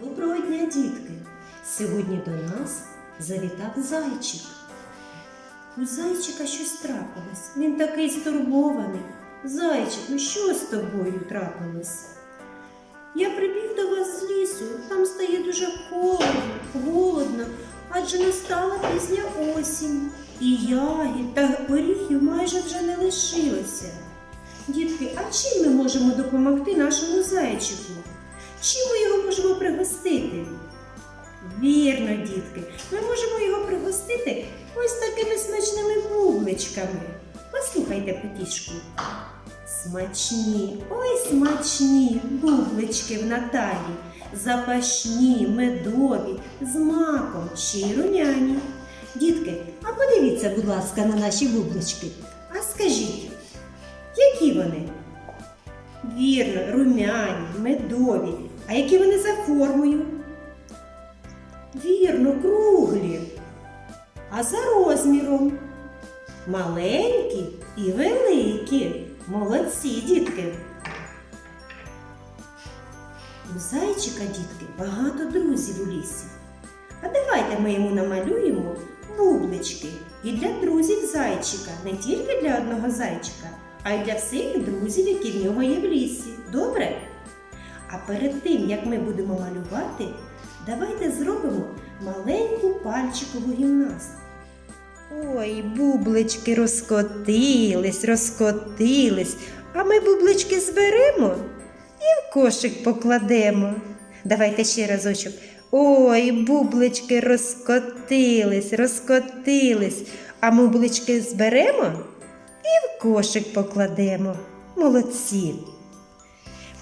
Доброго дня, дітки! Сьогодні до нас завітав зайчик. У зайчика щось трапилось. Він такий стурбований. Зайчик, ну що з тобою трапилось? Я прибіг до вас з лісу, там стає дуже холодно, голодно, адже настала пізня осінь. І ягід та горіхів майже вже не лишилося. Дітки, а чим ми можемо допомогти нашому зайчику? Чим ми його можемо пригостити? Вірно, дітки, ми можемо його пригостити ось такими смачними бубличками. Послухайте потішку. Смачні, ой смачні бублички в Наталі, запашні, медові, з маком, ще й румяні. Дітки, а подивіться, будь ласка, на наші бублички. А скажіть, які вони? Вірно, румяні, медові. А які вони за формою? Вірно, круглі. А за розміром? Маленькі і великі. Молодці, дітки. У зайчика, дітки, багато друзів у лісі. А давайте ми йому намалюємо бублички і для друзів зайчика, не тільки для одного зайчика, а й для всіх друзів, які в нього є в лісі. Добре? А перед тим, як ми будемо малювати, давайте зробимо маленьку пальчикову гімнастику. Ой, бублички розкотились, розкотились, а ми бублички зберемо і в кошик покладемо. Давайте ще разочок. Ой, бублички розкотились, розкотились, а ми бублички зберемо і в кошик покладемо. Молодці.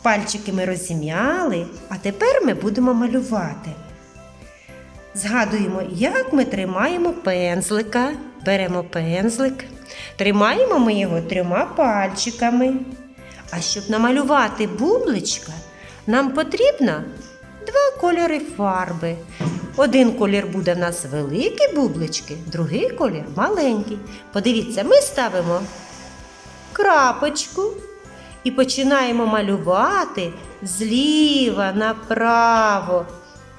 Пальчики ми розім'яли, а тепер ми будемо малювати. Згадуємо, як ми тримаємо пензлика. Беремо пензлик, тримаємо ми його трьома пальчиками. А щоб намалювати бубличка, нам потрібно два кольори фарби. Один колір буде в нас великі бублички, другий колір маленький. Подивіться, ми ставимо крапочку і починаємо малювати зліва направо.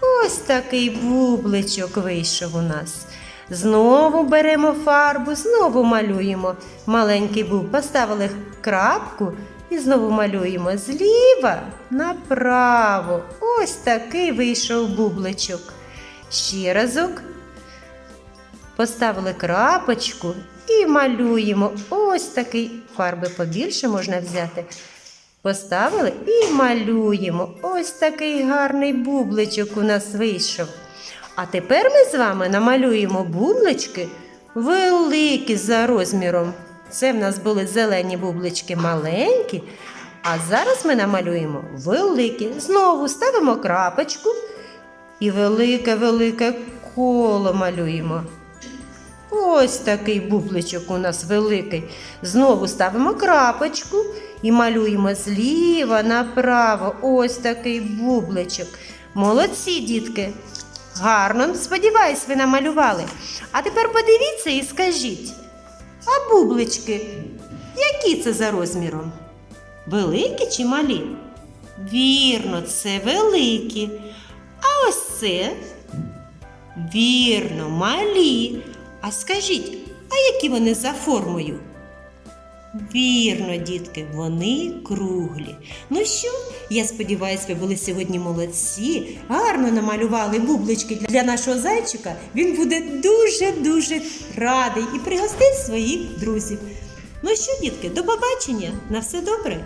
Ось такий бубличок вийшов у нас. Знову беремо фарбу, знову малюємо маленький буб. Поставили крапку і знову малюємо зліва направо. Ось такий вийшов бубличок. Ще разок поставили крапочку і малюємо. Ось такий фарби побільше можна взяти. Поставили і малюємо. Ось такий гарний бубличок у нас вийшов. А тепер ми з вами намалюємо бублички великі за розміром. Це в нас були зелені бублички маленькі. А зараз ми намалюємо великі. Знову ставимо крапочку і велике-велике коло малюємо. Ось такий бубличок у нас великий. Знову ставимо крапочку і малюємо зліва направо. Ось такий бубличок. Молодці, дітки. Гарно, сподіваюсь, ви намалювали. А тепер подивіться і скажіть: а бублички, які це за розміром? Великі чи малі? Вірно, це великі. А ось це Вірно, малі. А скажіть, а які вони за формою? Вірно, дітки, вони круглі. Ну що, я сподіваюся, ви були сьогодні молодці, гарно намалювали бублички для нашого зайчика. Він буде дуже-дуже радий і пригостить своїх друзів. Ну що, дітки, до побачення, на все добре!